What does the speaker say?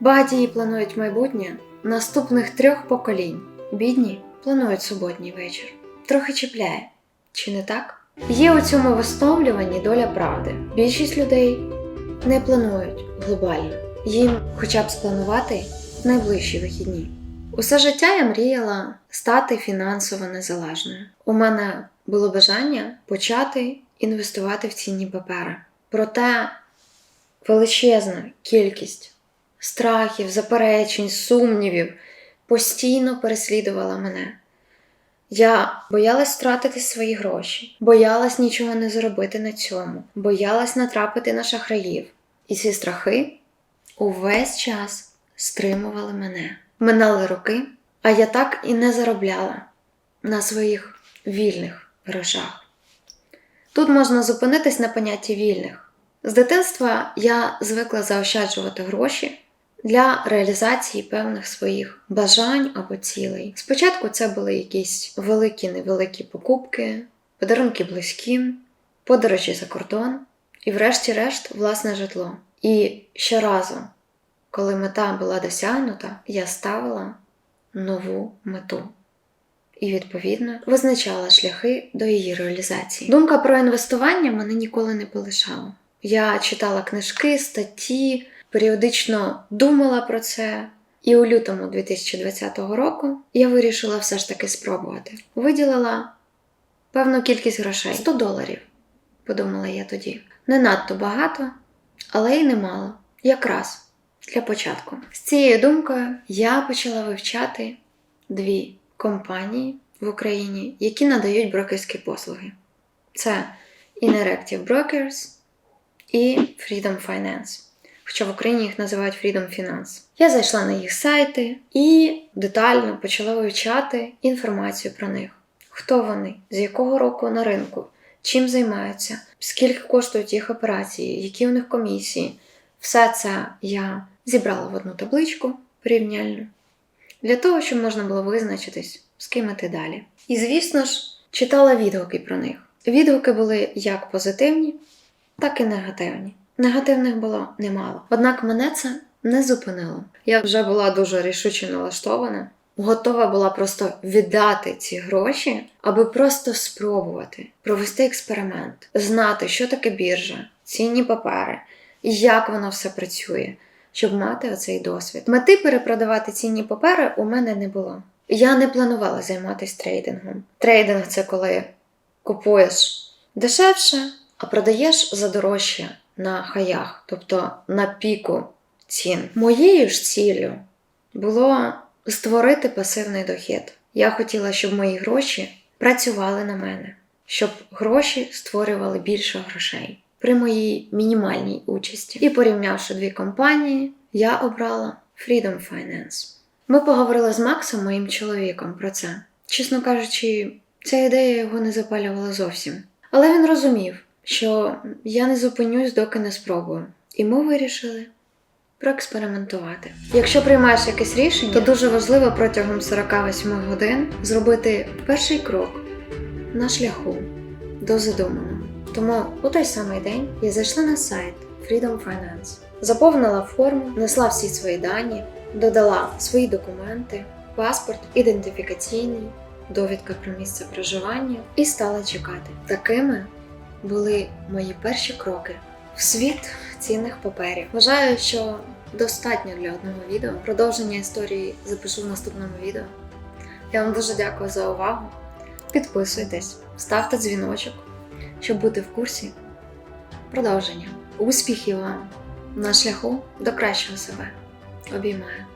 Багатії планують майбутнє наступних трьох поколінь. Бідні планують суботній вечір. Трохи чіпляє, чи не так? Є у цьому висловлюванні доля правди. Більшість людей не планують глобально. Їм хоча б спланувати найближчі вихідні. Усе життя я мріяла стати фінансово незалежною. У мене було бажання почати інвестувати в цінні папери. Проте величезна кількість страхів, заперечень, сумнівів постійно переслідувала мене. Я боялась втратити свої гроші, боялась нічого не зробити на цьому, боялась натрапити на шахраїв. І ці страхи увесь час стримували мене. Минали роки, а я так і не заробляла на своїх вільних грошах. Тут можна зупинитись на понятті вільних. З дитинства я звикла заощаджувати гроші для реалізації певних своїх бажань або цілей. Спочатку це були якісь великі невеликі покупки, подарунки близьким, подорожі за кордон і, врешті-решт, власне житло. І щоразу, коли мета була досягнута, я ставила нову мету. І, відповідно, визначала шляхи до її реалізації. Думка про інвестування мене ніколи не полишала. Я читала книжки, статті, періодично думала про це. І у лютому 2020 року я вирішила все ж таки спробувати. Виділила певну кількість грошей 100 доларів, подумала я тоді. Не надто багато, але й немало. Якраз для початку. З цією думкою я почала вивчати дві компанії в Україні, які надають брокерські послуги. Це Interactive Brokers і Freedom Finance. Хоча в Україні їх називають Freedom Finance. Я зайшла на їх сайти і детально почала вивчати інформацію про них. Хто вони, з якого року на ринку, чим займаються, скільки коштують їх операції, які у них комісії. Все це я зібрала в одну табличку порівняльну для того, щоб можна було визначитись, з ким іти далі. І, звісно ж, читала відгуки про них. Відгуки були як позитивні, так і негативні. Негативних було немало. Однак мене це не зупинило. Я вже була дуже рішуче налаштована, готова була просто віддати ці гроші, аби просто спробувати провести експеримент, знати, що таке біржа, цінні папери, як воно все працює, щоб мати оцей досвід. Мети перепродавати цінні папери у мене не було. Я не планувала займатися трейдингом. Трейдинг це коли купуєш дешевше, а продаєш за дорожче на хаях, тобто на піку цін. Моєю ж ціллю було створити пасивний дохід. Я хотіла, щоб мої гроші працювали на мене, щоб гроші створювали більше грошей при моїй мінімальній участі. І порівнявши дві компанії, я обрала Freedom Finance. Ми поговорили з Максом, моїм чоловіком, про це. Чесно кажучи, ця ідея його не запалювала зовсім. Але він розумів, що я не зупинюсь, доки не спробую. І ми вирішили проекспериментувати. Якщо приймаєш якесь рішення, то дуже важливо протягом 48 годин зробити перший крок на шляху до задуманого. Тому у той самий день я зайшла на сайт Freedom Finance, заповнила форму, внесла всі свої дані, додала свої документи, паспорт, ідентифікаційний, довідка про місце проживання і стала чекати. Такими були мої перші кроки в світ цінних паперів. Вважаю, що достатньо для одного відео. Продовження історії запишу в наступному відео. Я вам дуже дякую за увагу. Підписуйтесь, ставте дзвіночок, щоб бути в курсі продовження. Успіхів вам на шляху до кращого себе. Обіймаю.